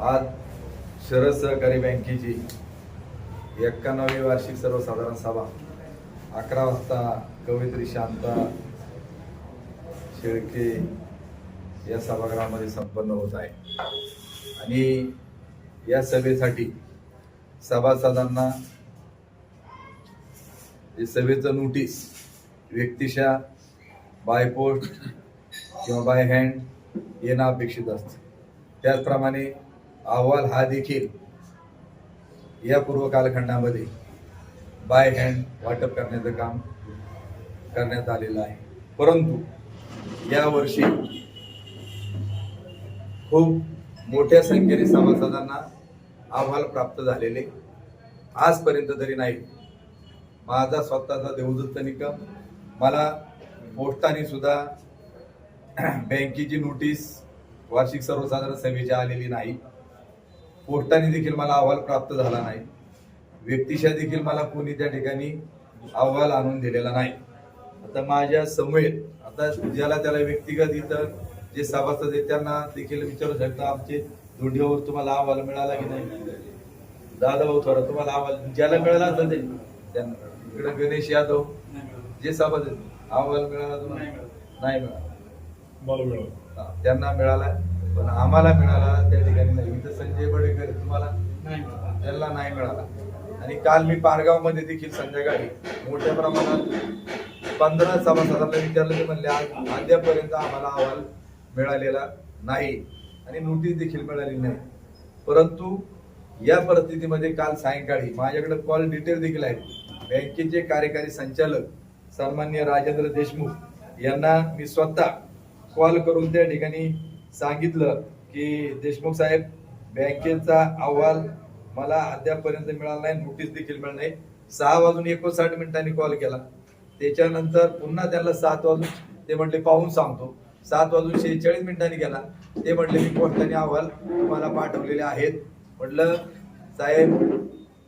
आज शरद सहकारी बँकेची एक्क्याण्णवी वार्षिक सर्वसाधारण सभा अकरा वाजता कवयित्री शांता शेळके या सभागृहामध्ये संपन्न होत आहे. आणि या सभेसाठी सभासदांना हे सभेचं नोटीस व्यक्तिशा बाय पोस्ट किंवा बाय हँड येणं अपेक्षित असतं. त्याचप्रमाणे अहवाल हा देखील या पूर्व कालखंडामध्ये बाय हँड वाटप करण्याचं काम करण्यात आलेलं आहे. परंतु यावर्षी खूप मोठ्या संख्येने सभासदांना अहवाल प्राप्त झालेले. आजपर्यंत तरी नाही. माझा स्वतःचा देवदत्त निकम मला पोस्टाने सुद्धा बँकेची नोटीस वार्षिक सर्वसाधारण सभेची आलेली नाही. पोस्टाने देखील मला अहवाल प्राप्त झाला नाही. व्यक्तिशा देखील मला कोणी त्या ठिकाणी अहवाल आणून दिलेला नाही. आता माझ्या समवेत आता ज्याला त्याला व्यक्तिगत इथं जे सभासद आहेत त्यांना देखील विचारू शकता आमचे दोंडीवर तुम्हाला अहवाल मिळाला की नाही? दादा भाऊ थोडा तुम्हाला अहवाल ज्याला मिळाला असेल ते. त्यांना. इकडे गणेश यादव जे सभासद आहेत, अहवाल मिळाला तुम्हाला? नाही मिळाला. मला मिळालं. त्यांना मिळाला. पण आम्हाला मिळाला त्या ठिकाणी नाही. इथं संजय बडेकर तुम्हाला त्यांना नाही मिळाला. आणि काल मी पारगावमध्ये देखील संध्याकाळी मोठ्या प्रमाणात पंधरा सभासदांना विचारलं ते म्हणले आज अद्यापर्यंत आम्हाला अहवाल मिळालेला नाही आणि नोटीस देखील मिळाली नाही. परंतु या परिस्थितीमध्ये काल सायंकाळी माझ्याकडे कॉल डिटेल देखील आहेत. बँकेचे कार्यकारी संचालक सन्मान्य राजेंद्र देशमुख यांना मी स्वतः कॉल करून त्या ठिकाणी सांगितलं की देशमुख साहेब बँकेचा अहवाल मला अद्यापपर्यंत मिळाला नाही नोटीस देखील मिळाली नाही. सहा वाजून एकोणसाठ मिनिटांनी कॉल केला. त्याच्यानंतर पुन्हा त्यांना सात वाजून ते म्हटले पाहून सांगतो. सात वाजून शेहेचाळीस मिनिटांनी गेला. ते म्हटले मी पोस्टाने अहवाल तुम्हाला पाठवलेले आहेत. म्हटलं साहेब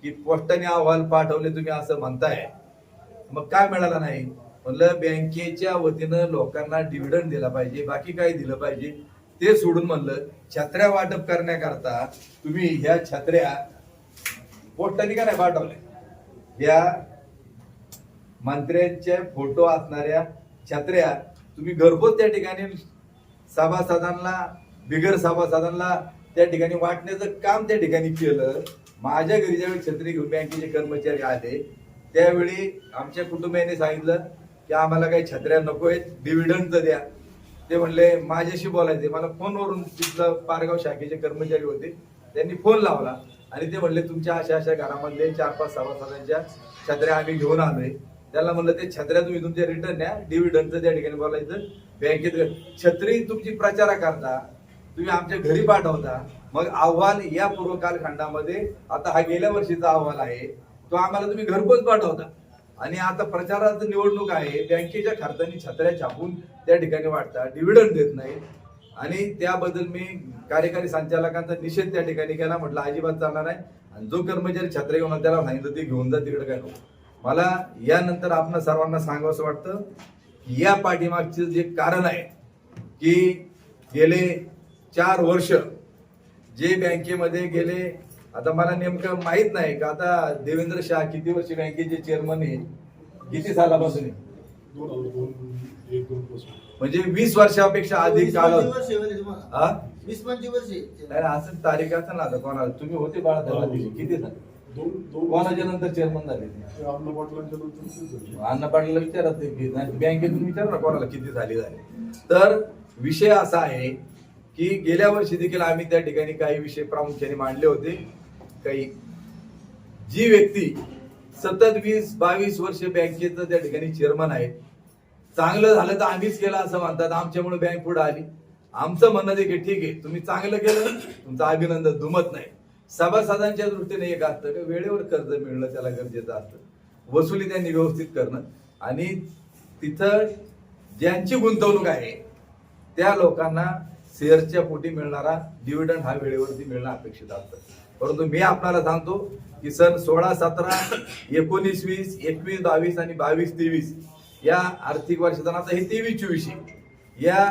की पोस्टाने अहवाल पाठवले तुम्ही असं म्हणताय. मग काय मिळालं नाही? म्हटलं बँकेच्या वतीनं लोकांना डिव्हिडंड दिला पाहिजे बाकी काय दिलं पाहिजे. ते सोडून म्हणलं छत्र्या वाटप करण्याकरता तुम्ही ह्या छत्र्या पोस्टाने का नाही पाठवल्या? या मंत्र्यांचे फोटो असणाऱ्या छत्र्या तुम्ही घरपोच त्या ठिकाणी सभासदांना बिगर सभासदांना त्या ठिकाणी वाटण्याचं काम त्या ठिकाणी केलं. माझ्या घरी ज्यावेळी छत्री घेऊन बँकेचे कर्मचारी आले त्यावेळी आमच्या कुटुंबियांनी सांगितलं की आम्हाला काही छत्र्या नको आहेत डिव्हिडंडचं द्या. ते म्हणले माझ्याशी बोलायचे मला फोनवरून तिथलं पारगाव शाखेचे कर्मचारी होते त्यांनी फोन लावला आणि ते म्हणले तुमच्या अशा अशा घरामधले चार पाच सभासदांच्या छत्र्या आम्ही घेऊन आलोय. त्याला म्हणलं ते छत्र्या तुम्ही तुमच्या रिटर्न द्या डिव्हिडंडचं त्या ठिकाणी बोलायचं बँकेत छत्री तुमची प्रचारा करता तुम्ही आमच्या घरी पाठवता मग अहवाल या पूर्व कालखंडामध्ये आता हा गेल्या वर्षीचा अहवाल आहे तो आम्हाला तुम्ही घरपोच पाठवता. आणि आता प्रचारात निवडणूक आहे. बँकेच्या खर्चानी छत्र्या छापून त्या ठिकाणी वाटतात डिव्हिडंड देत नाही. आणि त्याबद्दल मी कार्यकारी संचालकांचा निषेध त्या ठिकाणी केला. म्हटलं अजिबात चालणार नाही. आणि जो कर्मचारी छत्रे घेऊन त्याला सांगितलं ते घेऊन जा तिकडे काय नको. मला यानंतर आपण सर्वांना सांगावं वाटतं की या पाठीमागचं जे कारण आहे की गेले चार वर्ष जे बँकेमध्ये गेले आता मला नेमकं माहीत नाही का आता देवेंद्र शाह किती वर्ष बँकेचे चेअरमन आहे? किती सालापासून आहे? दोन हजार दोन एक दोन पासून. म्हणजे वीस वर्षापेक्षा अधिक काळ हा? वीस पंचवीस वर्षे नाही असं तारीख असं ना आता कोणाला. तुम्ही होते बाळा त्याला. किती झाले? दोन दोन कोणाच्या नंतर चेअरमन झाले ते? अण्णा पाटलांच्या नंतर तेच झाले. अण्णा पाटीलला विचारा ते. की नाही, बँकेतून विचारा ना कोणाला किती झाली झाले. तर विषय असा आहे की गेल्या वर्षी देखील आम्ही त्या ठिकाणी काही विषय प्रामुख्याने मांडले होते. काही. जी व्यक्ती सतत वीस बावीस वर्ष बँकेचं त्या ठिकाणी चेअरमन आहे चांगलं झालं तर आम्हीच केलं असं म्हणतात. आमच्यामुळे बँक पुढे आली. आमचं म्हणणं देखील ठीक आहे. तुम्ही चांगलं केलं तुमचं अभिनंदन दुमत नाही. सभासदांच्या दृष्टीने एक असतं की वेळेवर कर्ज मिळणं त्याला गरजेचं असतं. वसुली त्यांनी व्यवस्थित करणं. आणि तिथं ज्यांची गुंतवणूक आहे त्या लोकांना शेअरच्या पोटी मिळणारा डिव्हिडंड हा वेळेवरती मिळणं अपेक्षित असतं. परंतु मी आपल्याला सांगतो की सन सोळा सतरा एकोणीस वीस एकवीस बावीस आणि बावीस तेवीस या आर्थिक वर्षाचा आता हे तेवीस चोवीस या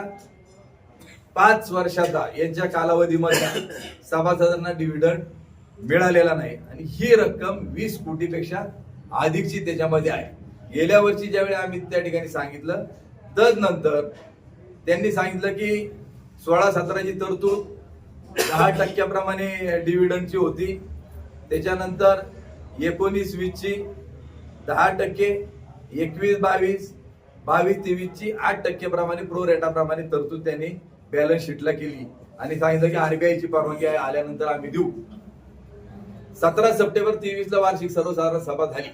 पाच वर्षाचा यांच्या कालावधीमध्ये सभासदांना डिव्हिडंड मिळालेला नाही. आणि ही रक्कम वीस कोटीपेक्षा अधिकची त्याच्यामध्ये आहे. गेल्या वर्षी ज्यावेळी आम्ही त्या ठिकाणी सांगितलं तर नंतर त्यांनी सांगितलं की सोळा सतराची तरतूद दहा टक्क्याप्रमाणे डिव्हिडंडची होती. त्याच्यानंतर एकोणीस वीसची दहा टक्के एकवीस बावीस बावीस तेवीसची आठ टक्केप्रमाणे प्रो रेटाप्रमाणे तरतूद त्यांनी बॅलन्स शीटला केली. आणि सांगितलं की आरबीआयची परवानगी आल्यानंतर आम्ही देऊ. सतरा सप्टेंबर तेवीसला वार्षिक सर्वसाधारण सभा झाली.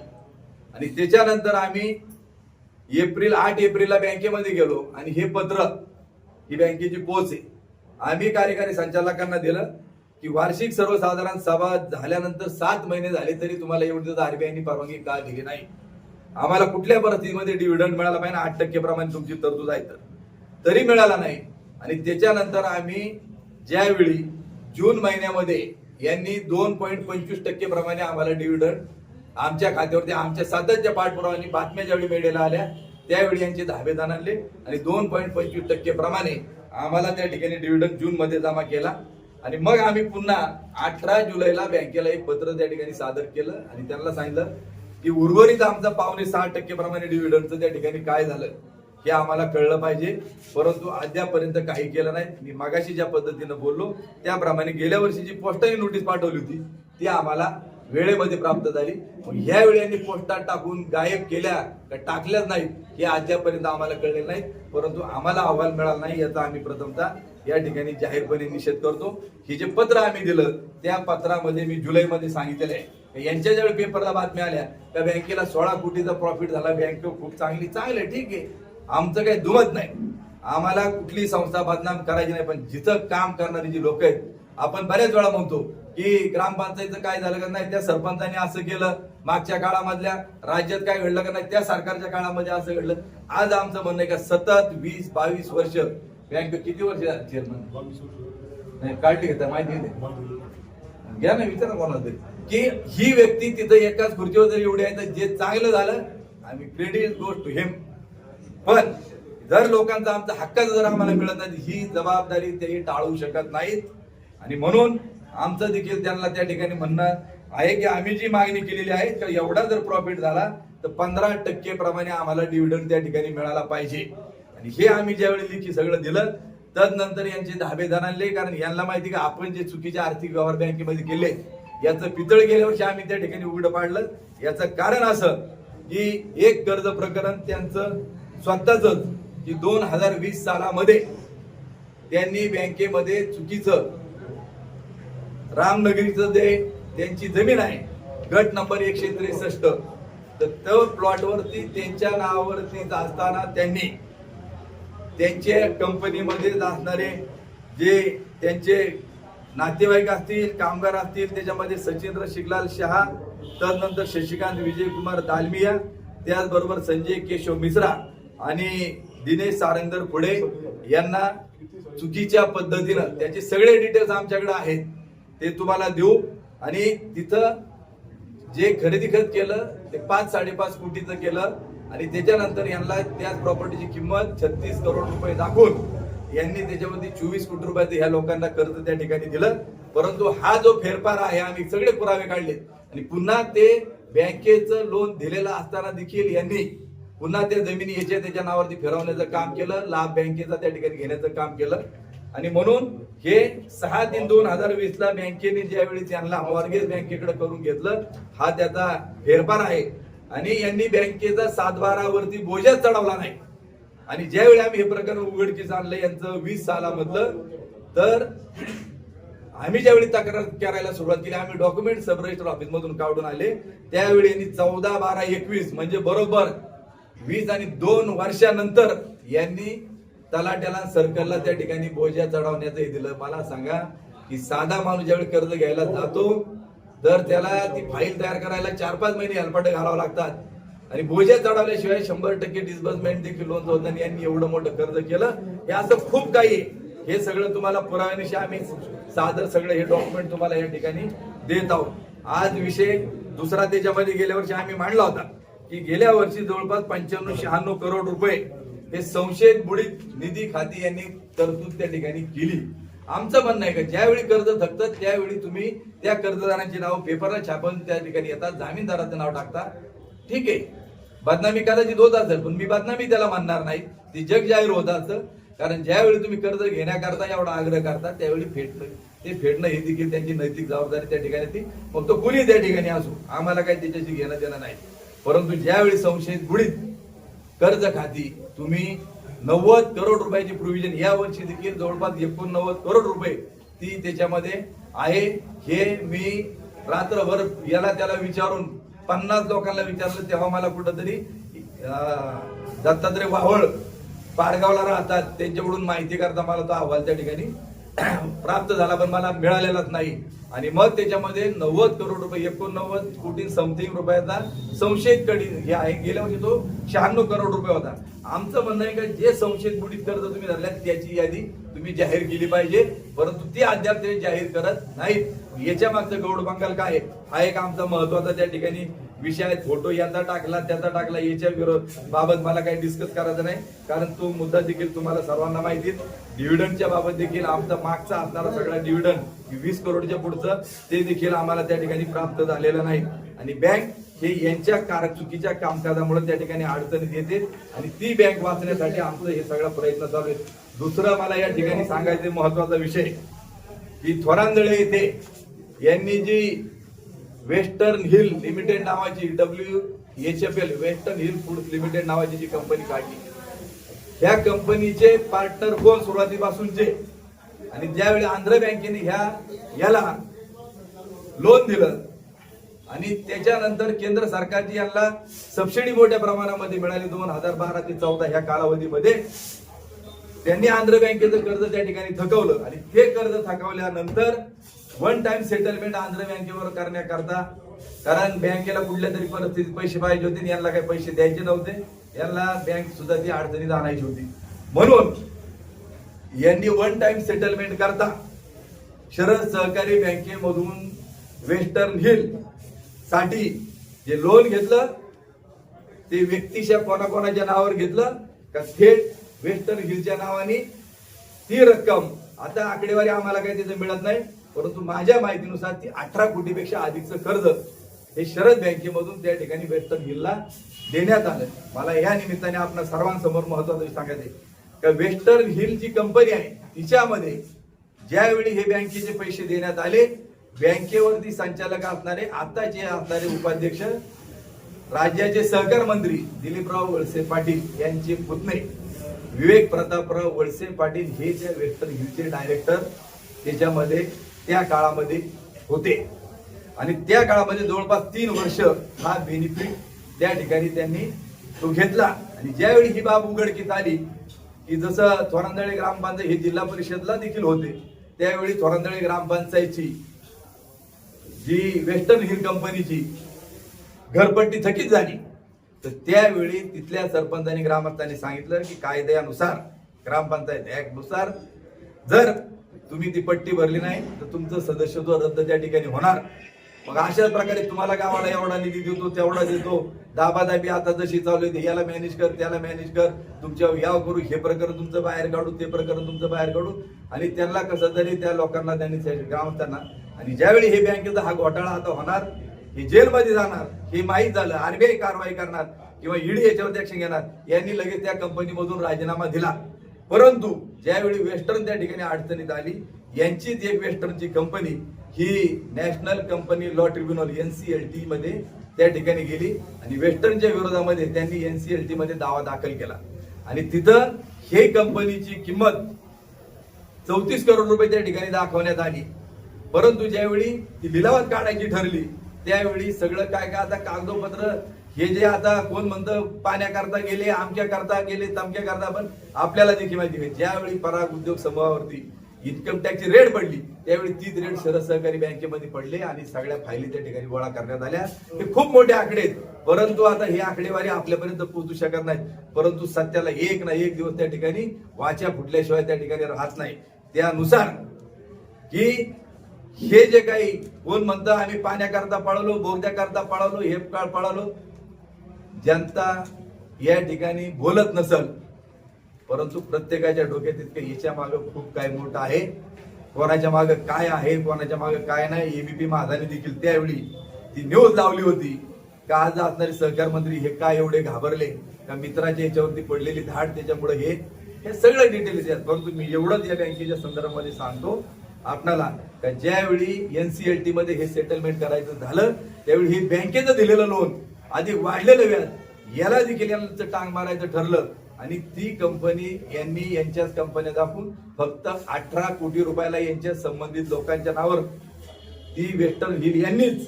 आणि त्याच्यानंतर आम्ही एप्रिल आठ एप्रिलला बँकेमध्ये गेलो. आणि हे पत्र ही बँकेची पोच आहे. आम्ही कार्यकारी संचालकांना दिलं की वार्षिक सर्वसाधारण सभा झाल्यानंतर सात महिने झाले तरी तुम्हाला एवढी आरबीआयनी परवानगी का दिली नाही? आम्हाला कुठल्या परिस्थितीमध्ये डिव्हिडंड मिळाला पाहिजे आठ टक्के प्रमाणे तुमची तरतूद आहे तर. तरी मिळाला नाही. आणि त्याच्यानंतर आम्ही ज्यावेळी जून महिन्यामध्ये यांनी दोन पॉईंट पंचवीस टक्के प्रमाणे आम्हाला डिव्हिडंड आमच्या खात्यावरती आमच्या सातत्य पाठपुरावानी बातम्या ज्यावेळी मीडियाला आल्या त्यावेळी यांचे धाबेदान आणले. आणि दोन पॉईंट पंचवीस टक्के प्रमाणे आम्हाला त्या ठिकाणी डिव्हिडंड जून मध्ये जमा केला. आणि मग आम्ही पुन्हा अठरा जुलैला बँकेला एक पत्र त्या ठिकाणी सादर केलं. आणि त्यांना सांगितलं की उर्वरित आमचा पावणे सहा टक्के प्रमाणे डिव्हिडंडचं त्या ठिकाणी काय झालं हे आम्हाला कळलं पाहिजे. परंतु अद्यापर्यंत काही केलं नाही. मी मागाशी ज्या पद्धतीनं बोललो त्याप्रमाणे गेल्या वर्षी जी पोस्टाने नोटीस पाठवली होती. ती आम्हाला वेळेमध्ये प्राप्त झाली. मग ह्या पोस्टात टाकून गायब केल्या का टाकल्याच नाहीत हे अद्यापर्यंत आम्हाला कळले नाही. परंतु आम्हाला अहवाल मिळाला नाही याचा आम्ही प्रथमतः या ठिकाणी जाहीरपणे निषेध करतो. हे जे पत्र आम्ही दिलं त्या पत्रामध्ये मी जुलैमध्ये सांगितलेलं आहे. यांच्या ज्यावेळी पेपरला बातम्या आल्या त्या बँकेला सोळा कोटीचा प्रॉफिट झाला बँक खूप चांगली चांगलं ठीक आहे. आमचं काही दुमत नाही. आम्हाला कुठली संस्था बदनाम करायची नाही पण जिथं काम करणारी जी लोक आहेत आपण बऱ्याच वेळा म्हणतो की ग्रामपंचायतचं काय झालं का नाही त्या सरपंचाने असं केलं. मागच्या काळामधल्या राज्यात काय घडलं का नाही त्या सरकारच्या काळामध्ये असं घडलं. आज आमचं म्हणणं आहे का सतत वीस बावीस वर्ष बँक किती वर्ष चेअरमन नाही काळजी घेता माहिती घ्या ना विचारा कोणाला तरी. की ही व्यक्ती तिथं एकाच खुर्चीवर जर एवढी आहे तर जे चांगलं झालं आम्ही क्रेडिट गोष्ट टू हेम पण जर लोकांचा आमचा हक्काचा जर आम्हाला मिळत नाही ही जबाबदारी तेही टाळू शकत नाहीत. आणि म्हणून आमचं देखील त्यांना त्या ठिकाणी म्हणणं आहे की आम्ही जी मागणी केलेली आहे तर एवढा जर प्रॉफिट झाला तर पंधरा टक्के प्रमाणे आम्हाला डिव्हिडंड त्या ठिकाणी मिळाला पाहिजे. आणि हे आम्ही ज्यावेळी लिखी सगळं दिलं तदनंतर यांचे धाबे आणले कारण यांना माहिती का आपण जे चुकीचे आर्थिक व्यवहार बँकेमध्ये केले याचं पितळ गेल्या वर्षी आम्ही त्या ठिकाणी उघडं पाडलं. याचं कारण असं की एक कर्ज प्रकरण त्यांचं स्वतःच की दोन हजार वीस सालामध्ये त्यांनी बँकेमध्ये चुकीचं रामनगरीचं जे त्यांची जमीन आहे गट नंबर एकशे त्रेसष्ट तर त्या प्लॉटवरती त्यांच्या नावावरती असताना त्यांनी त्यांच्या कंपनीमध्ये असणारे जे त्यांचे नातेवाईक असतील कामगार असतील त्याच्यामध्ये सचिंद्र शिगलाल शहा त्यानंतर शशिकांत विजयकुमार दालमिया त्याचबरोबर संजय केशव मिश्रा आणि दिनेश सारंगर पुढे यांना चुकीच्या पद्धतीनं त्याचे सगळे डिटेल्स आमच्याकडे आहेत. ते तुम्हाला देऊ. आणि तिथं जे खरेदी खत केलं ते पाच साडेपाच कोटीचं केलं. आणि त्याच्यानंतर यांना त्याच प्रॉपर्टीची किंमत छत्तीस करोड रुपये दाखवून यांनी त्याच्यामध्ये चोवीस कोटी रुपयाचं ह्या लोकांना कर्ज त्या ठिकाणी दिलं. परंतु हा जो फेरफार आहे आम्ही सगळे पुरावे काढले. आणि पुन्हा ते बँकेचं लोन दिलेलं असताना देखील यांनी पुन्हा त्या जमिनी याच्या त्याच्या नावावरती फिरवण्याचं काम केलं. लाभ बँकेचा त्या ठिकाणी घेण्याचं काम केलं. आणि म्हणून हे सहा तीन दोन हजार वीस ला बँकेने ज्यावेळी त्यांना मॉर्गेज बँकेकडे करून घेतलं हा त्याचा फेरफार आहे. आणि यांनी बँकेचा सातबारावरती बोजा चढवला नाही. आणि ज्यावेळी आम्ही हे प्रकरण उघडकीस आणलं यांचं वीस सालामधलं तर आम्ही ज्यावेळी तक्रार करायला सुरुवात केली आम्ही डॉक्युमेंट सब रजिस्टर ऑफिस मधून काढून आले. त्यावेळी यांनी चौदा बारा एकवीस म्हणजे बरोबर वीस आणि दोन वर्षानंतर यांनी तलाट्याला सर्कलला त्या ठिकाणी बोजा चढवण्याचं हे दिलं. मला सांगा की साधा माणूस ज्यावेळी कर्ज घ्यायला जातो तर त्याला ती फाईल तयार करायला चार पाच महिने हलपाट घालावं लागतात. आणि बोजा चढवल्याशिवाय शंभर टक्के डिस्बर्समेंट देखील लोन होत नाही. यांनी एवढं मोठं कर्ज केलं. हे असं खूप काही आहे. हे सगळं तुम्हाला पुराव्यानिशी आम्ही सादर सगळं हे डॉक्युमेंट तुम्हाला या ठिकाणी देत आहोत. आज विषय दुसरा त्याच्यामध्ये गेल्या वर्षी आम्ही मांडला होता की गेल्या वर्षी जवळपास पंच्याण्णव शहाण्णव करोड रुपये हे संशयित बुडीत निधी खाती यांनी तरतूद त्या ठिकाणी केली. आमचं म्हणणं आहे का ज्यावेळी कर्ज थकतं त्यावेळी तुम्ही त्या कर्जदारांची नाव पेपरला छापून त्या ठिकाणी येतात जामीनदाराचं नाव टाकता. ठीक आहे. बदनामी कदाचित होत असेल पण मी बदनामी त्याला मानणार नाही. ती जग जाहीर होत असतं कारण ज्यावेळी तुम्ही कर्ज घेण्याकरता एवढा आग्रह करता त्यावेळी फेडणं ते फेडणं हे देखील त्यांची नैतिक जबाबदारी त्या ठिकाणी ती. मग तो कुणी त्या ठिकाणी असो आम्हाला काही त्याच्याशी घेणं देणं नाही. परंतु ज्यावेळी संशयित बुडीत कर्ज खाती तुम्ही नव्वद करोड रुपयाची प्रोव्हिजन या वर्षी देखील जवळपास एकोणनव्वद करोड रुपये ती त्याच्यामध्ये आहे. हे मी रात्रभर याला त्याला विचारून पन्नास लोकांना विचारलं तेव्हा मला कुठंतरी दत्तात्रय वावळ पारगावला राहतात त्यांच्याकडून माहिती करता मला तो अहवाल त्या ठिकाणी प्राप्त झाला पण मला मिळालेलाच नाही. आणि मग त्याच्यामध्ये नव्वद करोड रुपये एकोणनव्वद कोटी समथिंग रुपयाचा संशयित कडी हे आहे. गेल्या वर्षी तो शहाण्णव करोड रुपये होता. आमचं म्हणणं आहे का जे संशयित बुडीत कर्ज तुम्ही धरल्या त्याची यादी तुम्ही जाहीर केली पाहिजे. परंतु ती अद्याप ते जाहीर करत नाहीत. याच्या मागचं गौड बंगाल काय आहे? हा एक आमचा महत्त्वाचा त्या ठिकाणी विषय आहे फोटो याचा टाकला त्याचा टाकला याच्या विरोध. बाबत मला काही डिस्कस करायचं नाही. कारण तो मुद्दा देखील तुम्हाला सर्वांना माहिती डिव्हिडंडच्या बाबत देखील आमचा मागचा असणारा सगळा डिव्हिडंड वीस करोडच्या पुढचं ते देखील आम्हाला त्या ठिकाणी प्राप्त झालेलं नाही. आणि बँक हे यांच्या कार चुकीच्या कामकाजामुळे त्या ठिकाणी अडचणीत येते. आणि ती बँक वाचण्यासाठी आमचं हे सगळा प्रयत्न चालू आहे. दुसरं मला या ठिकाणी सांगायचं महत्त्वाचा विषय की थोरांदळे येथे यांनी जी वेस्टर्न हिल लिमिटेड नावाची W H F L western hill food limited नावाची जी कंपनी काढली. ह्या कंपनीचे पार्टनर कोण सुरुवातीपासूनचे? आणि ज्यावेळी आंध्र बँकेने ह्या याला लोन दिलं आणि त्याच्यानंतर केंद्र सरकारची यांना सबसिडी मोठ्या प्रमाणामध्ये मिळाली दोन हजार बारा ते चौदा ह्या कालावधीमध्ये. त्यांनी आंध्र बँकेचं कर्ज त्या ठिकाणी थकवलं आणि ते कर्ज थकवल्यानंतर वन टाइम सेटलमेंट आंध्र बँकेवर करण्याकरता कारण बँकेला कुठल्या तरी परिस्थितीत पैसे पाहिजे होते आणि यांना काही पैसे द्यायचे नव्हते यांना बँक सुद्धा ती अडचणीत आणायची होती. म्हणून यांनी वन टाइम सेटलमेंट करता शरद सहकारी बँकेमधून वेस्टर्न हिलसाठी जे लोन घेतलं ते व्यक्तिशा कोणाकोणाच्या नावावर घेतलं का थेट वेस्टर्न हिलच्या नावाने ती रक्कम आता आकडेवारी आम्हाला काही तिथं मिळत नाही परंतु माझ्या माहितीनुसार ती अठरा कोटीपेक्षा अधिकचं कर्ज हे शरद बँकेमधून त्या ठिकाणी वेस्टर्न हिलला देण्यात आलं. मला या निमित्ताने आपण सर्वांसमोर महत्वाचं सांगायचं आहे का वेस्टर्न हिल जी कंपनी आहे तिच्यामध्ये ज्यावेळी हे बँकेचे पैसे देण्यात आले बँकेवरती संचालक असणारे आताचे असणारे उपाध्यक्ष राज्याचे सहकार मंत्री दिलीपराव वळसे पाटील यांचे पुतणे विवेक प्रतापराव वळसे पाटील हे जे वेस्टर्न हिलचे डायरेक्टर त्याच्यामध्ये त्या काळामध्ये होते. आणि त्या काळामध्ये जवळपास तीन वर्ष हा बेनिफिट त्या ठिकाणी त्यांनी तो घेतला. आणि ज्यावेळी ही बाब उघडकीत आली की जसं थोरांदळे ग्रामपंचायत हे जिल्हा परिषदला देखील होते त्यावेळी थोरांदळे ग्रामपंचायतची जी वेस्टर्न हिल कंपनीची घरपट्टी थकीत झाली तर त्यावेळी तिथल्या सरपंचांनी ग्रामस्थांनी सांगितलं की कायद्यानुसार ग्रामपंचायत ऍक्टनुसार जर तुम्ही ती पट्टी भरली नाही तर तुमचं सदस्यत्व रद्द त्या ठिकाणी होणार. मग अशाच प्रकारे तुम्हाला गावाला एवढा निधी देतो तेवढा देतो. दाबादाबी आता जशी चालू आहे याला मॅनेज कर त्याला मॅनेज कर. तुमच्या याव करू हे प्रकरण तुमचं बाहेर काढू ते प्रकरण तुमचं बाहेर काढू. आणि त्यांना कसं तरी त्या लोकांना त्यांनी गावताना आणि ज्यावेळी हे बँकेचा हा घोटाळा आता होणार हे जेलमध्ये जाणार हे माहीत झालं आरबीआय कारवाई करणार किंवा ईडी याच्यावरती ऍक्शन घेणार यांनी लगेच त्या कंपनीमधून राजीनामा दिला. परंतु ज्यावेळी वेस्टर्न त्या ठिकाणी अडचणीत आली यांचीच एक वेस्टर्नची कंपनी ही national company law tribunal NCLT मध्ये त्या ठिकाणी गेली आणि वेस्टर्नच्या विरोधामध्ये त्यांनी एन सी एलमध्ये दावा दाखल केला. आणि तिथं हे कंपनीची किंमत चौतीस करोड रुपये त्या ठिकाणी दाखवण्यात आली. परंतु ज्यावेळी ती लिलावात काढायची ठरली त्यावेळी सगळं काय काय आता कागदोपत्र हे जे आता कोण म्हणतं पाण्याकरता गेले आमच्या करता गेले तमक्या करता पण आपल्याला देखील माहिती आहे ज्यावेळी पराग उद्योग समूहावरती इन्कम टॅक्सची रेट पडली त्यावेळी तीच रेट शरद सहकारी बँकेमध्ये पडले आणि सगळ्या फायली त्या ठिकाणी गोळा करण्यात आल्या. हे खूप मोठे आकडे आहेत. परंतु आता हे आकडेवारी आपल्यापर्यंत पोहोचू शकत नाही परंतु सत्याला एक ना एक दिवस त्या ठिकाणी वाच्या फुटल्याशिवाय त्या ठिकाणी राहत नाही. त्यानुसार की हे जे काही कोण म्हणतं आम्ही पाण्याकरता पळवलो बोगद्याकरता पळवलो हे काळ पळवलो जनता या ठिकाणी बोलत नसल परंतु प्रत्येकाच्या डोक्यात इतकं याच्या मागं खूप काय मोठं आहे. कोणाच्या मागं काय आहे कोणाच्या मागं काय नाही एबीपी माझाने देखील त्यावेळी ती न्यूज लावली होती. का आज असणारे सहकार मंत्री हे काय एवढे घाबरले? का मित्राच्या याच्यावरती पडलेली धाड त्याच्यामुळे हे? हे सगळं डिटेल्स आहेत. परंतु मी एवढंच या बँकेच्या संदर्भामध्ये सांगतो आपणाला का ज्यावेळी एनसीएलटी मध्ये हे सेटलमेंट करायचं झालं त्यावेळी हे बँकेचं दिलेलं लोन अधिक वाढलेलं व्याज याला देखील यांचं टांग मारायचं ठरलं. आणि ती कंपनी यांनी यांच्याच कंपन्या दाखवून फक्त अठरा कोटी रुपयाला यांच्या संबंधित लोकांच्या नावावर ती वेस्टर्न हिल यांनीच.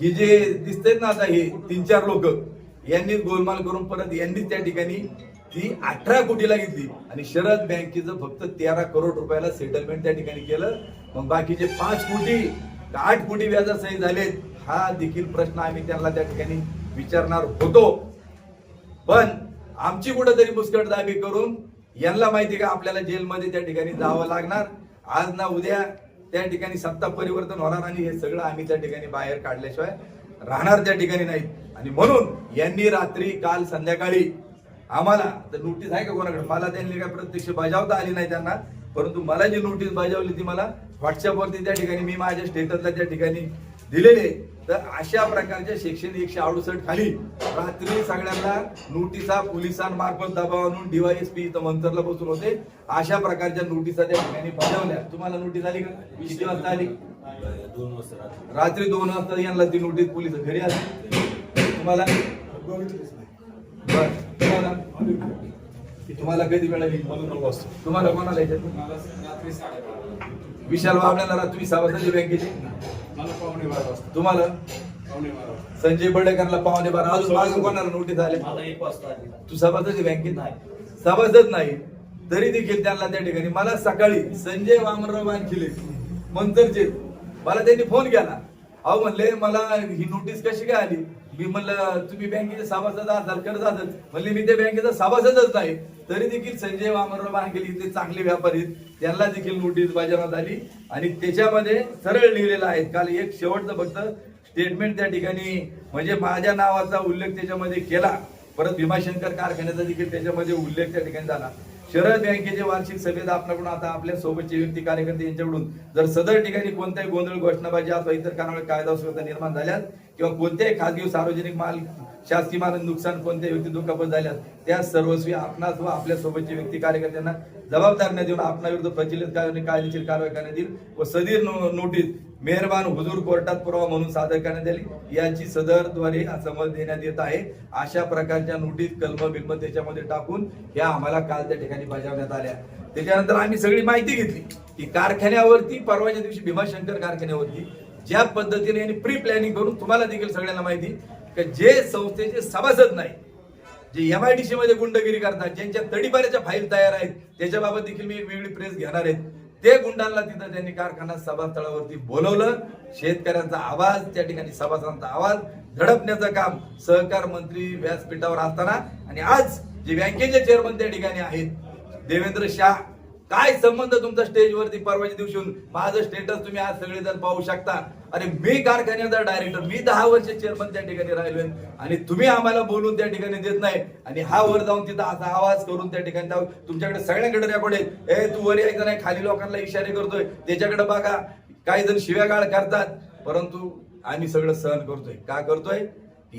ही जे दिसतेत ना आता हे तीन चार लोक यांनीच गोलमाल करून परत यांनीच त्या ठिकाणी ती अठरा कोटीला घेतली. आणि शरद बँकेचं फक्त तेरा करोड रुपयाला सेटलमेंट त्या ठिकाणी केलं. मग बाकीचे पाच कोटी आठ कोटी व्याजासही झालेत. हा देखील प्रश्न आम्ही त्यांना त्या ठिकाणी विचारणार होतो. पण आमची कुठेतरी मुस्कटदाबी करून यांना माहिती का आपल्याला जेलमध्ये त्या ठिकाणी जावं लागणार. आज ना उद्या त्या ठिकाणी सत्ता परिवर्तन होणार आणि हे सगळं आम्ही त्या ठिकाणी बाहेर काढल्याशिवाय राहणार त्या ठिकाणी नाही. आणि म्हणून यांनी रात्री काल संध्याकाळी आम्हाला तर नोटीस आहे का कोणाकडे? मला त्यांनी काय प्रत्यक्ष बजावता आली नाही त्यांना परंतु मला जी नोटीस बजावली ती मला व्हॉट्सअपवरती त्या ठिकाणी मी माझ्या स्टेटसला त्या ठिकाणी दिलेले आहे. तर अशा प्रकारच्या सेक्शन एकशे अडुसष्ट खाली रात्री सगळ्यांना नोटिसा पोलिसांमार्फत दबाव आणून डीवायएसपी इथं मंतरला बसून होते. अशा प्रकारच्या नोटिसा त्या ठिकाणी बजावल्या तुम्हाला नोटीस आली का? किती वाजता आली? दोन वाजता रात्री. दोन वाजता यांना ती नोटीस पोलीस घरी आली. तुम्हाला? तुम्हाला? तुम्हाला कधी मिळाली? तुम्हाला कोणाला विशाल बाबण्याला तुम्ही सभासद बँकेचे तुम्हाला? संजय बडेकरला पावणे बारा. अजून अजून कोणाला नोटीस आले? मला एक वाजता आली. तू सभासद आहे बँकेत नाही. सभासद नाही. तरी देखील त्यांना त्या ठिकाणी मला सकाळी संजय वामनराव वानखिले मंतरचे मला त्यांनी फोन केला. अहो म्हणले मला ही नोटीस कशी काय आली? मी म्हणलं तुम्ही बँकेचे सभासद असाल कर्ज असाल म्हणले मी त्या बँकेचा सभासदच नाही तरी देखील संजय वामनराव बांगेल इथले चांगले व्यापारी त्यांना देखील नोटीस बजावण्यात आली. आणि त्याच्यामध्ये सरळ लिहिलेलं आहे काल एक शेवटचं फक्त स्टेटमेंट त्या ठिकाणी म्हणजे माझ्या नावाचा उल्लेख त्याच्यामध्ये केला. परत भीमाशंकर कारखान्याचा देखील त्याच्यामध्ये उल्लेख त्या ठिकाणी झाला. शरद बँकेचे वार्षिक सभेत आपल्याकडून आता आपल्या सोबतचे व्यक्ती कार्यकर्ते यांच्याकडून जर सदर ठिकाणी कोणत्याही गोंधळ घोषणाबाजी अथवा इतर कारणामुळे कायदा सुव्यवस्था निर्माण झाल्यास किंवा कोणत्याही खाजगी सार्वजनिक माल शासकीय माल नुकसान कोणत्याही व्यक्ती दुखापत झाल्यास त्या सर्वस्वी आपणास व आपल्या सोबतचे व्यक्ती कार्यकर्त्यांना जबाबदार न देऊन आपणाविरुद्ध प्रचलित कायदेशीर कारवाई करण्यात येईल व सदीर नोटीस मेहरबान हुजूर कोर्टात पुरावा म्हणून सादर करण्यात आली याची सदरद्वारे समज देण्यात येत आहे. अशा प्रकारच्या नोटीस कलम बिलम त्याच्यामध्ये टाकून ह्या आम्हाला काल त्या ठिकाणी बजावण्यात आल्या. त्याच्यानंतर आम्ही सगळी माहिती घेतली की कारखान्यावरती परवाच्या दिवशी भीमाशंकर कारखान्यावरती ज्या पद्धतीने यांनी प्री प्लॅनिंग करून तुम्हाला देखील सगळ्यांना माहिती की जे संस्थेचे सभासद नाही जे एम आय डी सी मध्ये गुंडगिरी करतात ज्यांच्या तडीपाऱ्याच्या फाईल तयार आहेत त्याच्याबाबत देखील मी एक वेगळी प्रेस घेणार आहेत ते गुंडांना तिथं त्यांनी कारखाना सभास्थळावरती बोलवलं. शेतकऱ्यांचा आवाज त्या ठिकाणी सभासदांचा आवाज झडपण्याचं काम सहकार मंत्री व्यासपीठावर असताना आणि आज जे बँकेचे चेअरमन त्या ठिकाणी आहेत देवेंद्र शाह काय संबंध तुमचा स्टेजवरती परवाच्या दिवशी येऊन? माझं स्टेटस तुम्ही आज सगळेजण पाहू शकता. अरे मी कारखान्याचा डायरेक्टर मी दहा वर्ष चेअरमन त्या ठिकाणी राहिलोय आणि तुम्ही आम्हाला बोलून त्या ठिकाणी देत नाही. आणि हा वर जाऊन तिथं असा आवाज करून त्या ठिकाणी जाऊ तुमच्याकडे सगळ्याकडे रेकॉर्ड आहे. ए तू वर यायचं नाही खाली लोकांना इशारे करतोय. त्याच्याकडे बघा काही जण शिव्यागाळ करतात. परंतु आम्ही सगळं सहन करतोय. का करतोय?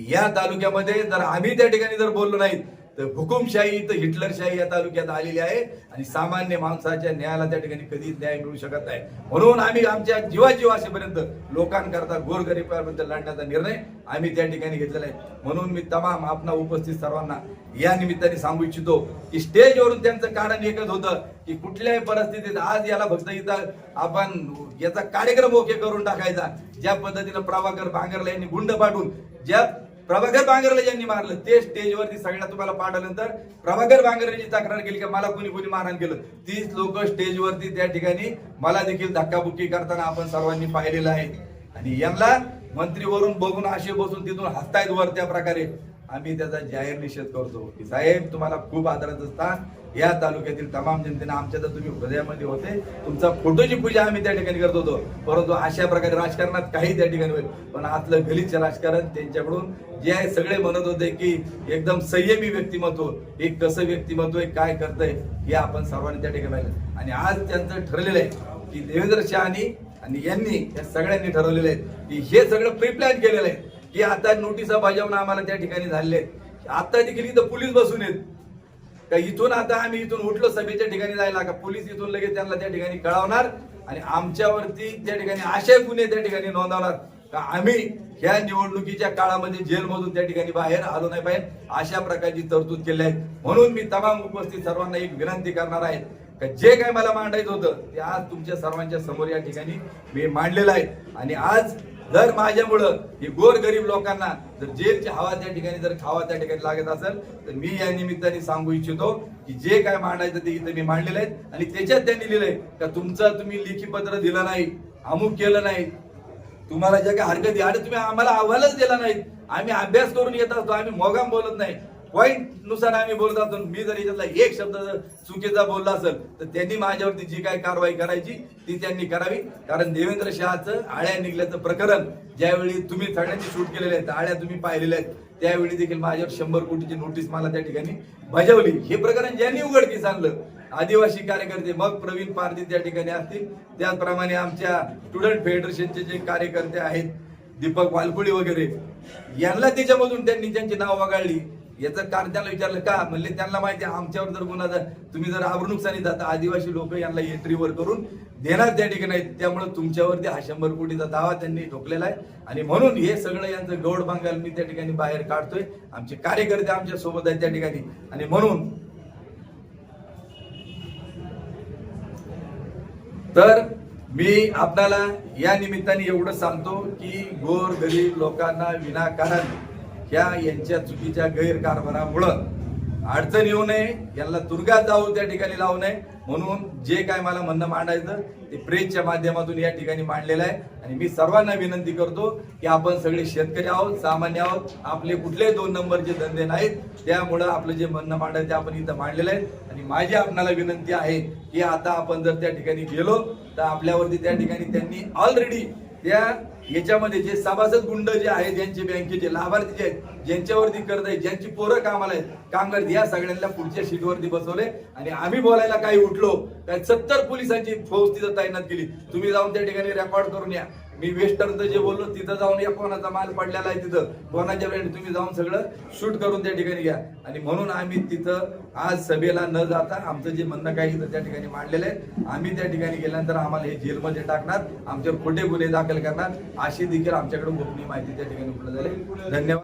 या तालुक्यामध्ये जर आम्ही त्या ठिकाणी जर बोललो नाही तर हुकुमशाही तर हिटलरशाही या तालुक्यात आलेली आहे आणि सामान्य माणसाच्या न्यायाला त्या ठिकाणी कधीच न्याय मिळू शकत नाही. म्हणून आम्ही आमच्या जीवाजीवाशेपर्यंत लोकांकरता गोरगरिबाबद्दल लढण्याचा निर्णय आम्ही त्या ठिकाणी घेतलेला आहे. म्हणून मी तमाम आपणा उपस्थित सर्वांना या निमित्ताने सांगू इच्छितो की स्टेजवरून त्यांचं कारण एकच होतं की कुठल्याही परिस्थितीत आज याला फक्त इथं आपण याचा कार्यक्रम ओके करून टाकायचा. ज्या पद्धतीनं प्रभाकर भांगरला यांनी गुंड पाठवून ज्या प्रभाकर बांगरला यांनी मारलं. ते स्टेजवरती सगळ्यांना तुम्हाला पाठवल्यानंतर प्रभाकर बांगरेची तक्रार केली की? मला कुणी कुणी मारहाण केलं? तीच लोक स्टेजवरती त्या ठिकाणी मला देखील धक्काबुक्की करताना आपण सर्वांनी पाहिलेलं आहे. आणि यांना मंत्रीवरून बघून असे बसून तिथून हसतायत वर त्या प्रकारे. आम्ही त्याचा जाहीर निषेध करतो. की साहेब तुम्हाला खूप आदराचं स्थान. या तालुक्यातील तमाम जनतेने आमच्या तर तुम्ही हृदयामध्ये होते. तुमचा फोटोची पूजा आम्ही त्या ठिकाणी करत होतो. परंतु अशा प्रकारे राजकारणात काही त्या ठिकाणी होईल. पण आतलं गलीचं राजकारण त्यांच्याकडून जे आहे सगळे म्हणत होते की एकदम संयमी व्यक्तिमत्व एक कसं व्यक्तिमत्व आहे काय करतंय हे आपण सर्वांनी त्या ठिकाणी पाहिलं. आणि आज त्यांचं ठरलेलं आहे की देवेंद्र शहानी आणि यांनी या सगळ्यांनी ठरवलेले आहेत की हे सगळं प्रिप्लॅन केलेलं आहे. की आता नोटिसा बजावणं आम्हाला त्या ठिकाणी झालेले आहेत आता देखील इथं पोलीस बसून आहेत. का इथून आता आम्ही इथून उठलो सभेच्या ठिकाणी जायला का पोलीस इथून लगेच त्यांना त्या ठिकाणी कळवणार आणि आमच्यावरती त्या ठिकाणी असे गुन्हे त्या ठिकाणी नोंदवणार. का आम्ही ह्या निवडणुकीच्या काळामध्ये जेलमधून त्या ठिकाणी बाहेर आलो नाही पाहिजे अशा प्रकारची तरतूद केली आहे. म्हणून मी तमाम उपस्थित सर्वांना एक विनंती करणार आहे का जे काय मला मांडायचं होतं ते आज तुमच्या सर्वांच्या समोर या ठिकाणी मी मांडलेलं आहे. आणि आज जर माझ्यामुळं हे गोर गरीब लोकांना जर जेलची हवा त्या ठिकाणी जर खावा त्या ठिकाणी लागत असेल तर मी या निमित्ताने सांगू इच्छितो की जे काय मांडायचं ते इथं मी मांडलेलं आहे आणि त्याच्यात त्यांनी लिहिलंय का तुमचं तुम्ही लेखी पत्र दिलं नाही अमुक केलं नाही. तुम्हाला ज्या काही हरकती आणि तुम्ही आम्हाला अहवालच दिला नाही. आम्ही अभ्यास करून येत असतो आम्ही मोगाम बोलत नाही. पॉईंटनुसार आम्ही बोलत असतो. मी जर याच्यातला एक शब्द जर चुकीचा बोलला असेल तर त्यांनी माझ्यावरती जी काय कारवाई करायची ती त्यांनी करावी. कारण देवेंद्र शहाचं आळ्या निघल्याचं प्रकरण ज्यावेळी तुम्ही सगळ्यांनी शूट केलेले आहेत आळ्या तुम्ही पाहिलेल्या आहेत त्यावेळी देखील माझ्यावर शंभर कोटीची नोटीस मला त्या ठिकाणी बजावली. हे प्रकरण ज्यांनी उघडकीस आणलं आदिवासी कार्यकर्ते मग प्रवीण पारधी त्या ठिकाणी असतील. त्याचप्रमाणे आमच्या स्टुडंट फेडरेशनचे जे कार्यकर्ते आहेत दीपक वालकुळी वगैरे यांना त्याच्यामधून त्यांनी त्यांची नाव वगाळली याचं कारण त्यांना विचारलं का? म्हणले त्यांना माहिती आमच्यावर जर गुन्हा जर तुम्ही जर आबरुनुकसानी जाता आदिवासी लोक यांना एंट्रीवर करून देणार त्या ठिकाणी त्यामुळे तुमच्यावरती हा शंभर कोटीचा दावा त्यांनी ठोकलेला आहे. आणि म्हणून हे सगळं यांचं गौड बांगाल मी त्या ठिकाणी बाहेर काढतोय. आमचे कार्यकर्ते आमच्यासोबत आहेत त्या ठिकाणी. आणि म्हणून तर मी आपल्याला या निमित्ताने एवढं सांगतो की गोर गरीब लोकांना विनाकारण ह्या यांच्या चुकीच्या गैरकारभारामुळं अडचण येऊ नये यांना दुर्गात जाऊ त्या ठिकाणी लावू नये. म्हणून जे काय मला म्हणणं मांडायचं ते प्रेसच्या माध्यमातून या ठिकाणी मांडलेलं आहे. आणि मी सर्वांना विनंती करतो की आपण सगळे शेतकरी आहोत सामान्य आहोत. आपले कुठलेही दोन नंबरचे धंदे नाहीत त्यामुळं आपलं जे म्हणणं मांडायचं ते आपण इथं मांडलेलं आहे. आणि माझी आपणाला विनंती आहे की आता आपण जर त्या ठिकाणी गेलो तर आपल्यावरती त्या ठिकाणी त्यांनी ऑलरेडी त्या याच्यामध्ये जे सभासद गुंड जे आहेत ज्यांचे बँकेचे लाभार्थी जे आहेत ज्यांच्यावरती कर्ज आहे ज्यांची पोरं कामाला आहेत कामगार या सगळ्यांना पुढच्या शीटवरती बसवले. आणि आम्ही बोलायला काही उठलो काय सत्तर पोलिसांची फौज तिथं तैनात केली तुम्ही जाऊन त्या ठिकाणी रेकॉर्ड करून या. मी वेस्टर्नचं जे बोललो तिथं जाऊन या कोणाचा माल पडलेला आहे तिथं. कोणाच्या ब्रँड तुम्ही जाऊन सगळं शूट करून त्या ठिकाणी घ्या. आणि म्हणून आम्ही तिथं आज सभेला न जाता आमचं जे म्हणणं काय तिथं त्या ठिकाणी मांडलेलं आहे आम्ही त्या ठिकाणी गेल्यानंतर आम्हाला हे जेलमध्ये टाकणार आमच्यावर खोटे गुन्हे दाखल करणार अशी देखील आमच्याकडे गोपनीय माहिती त्या ठिकाणी उपलब्ध झाली. धन्यवाद.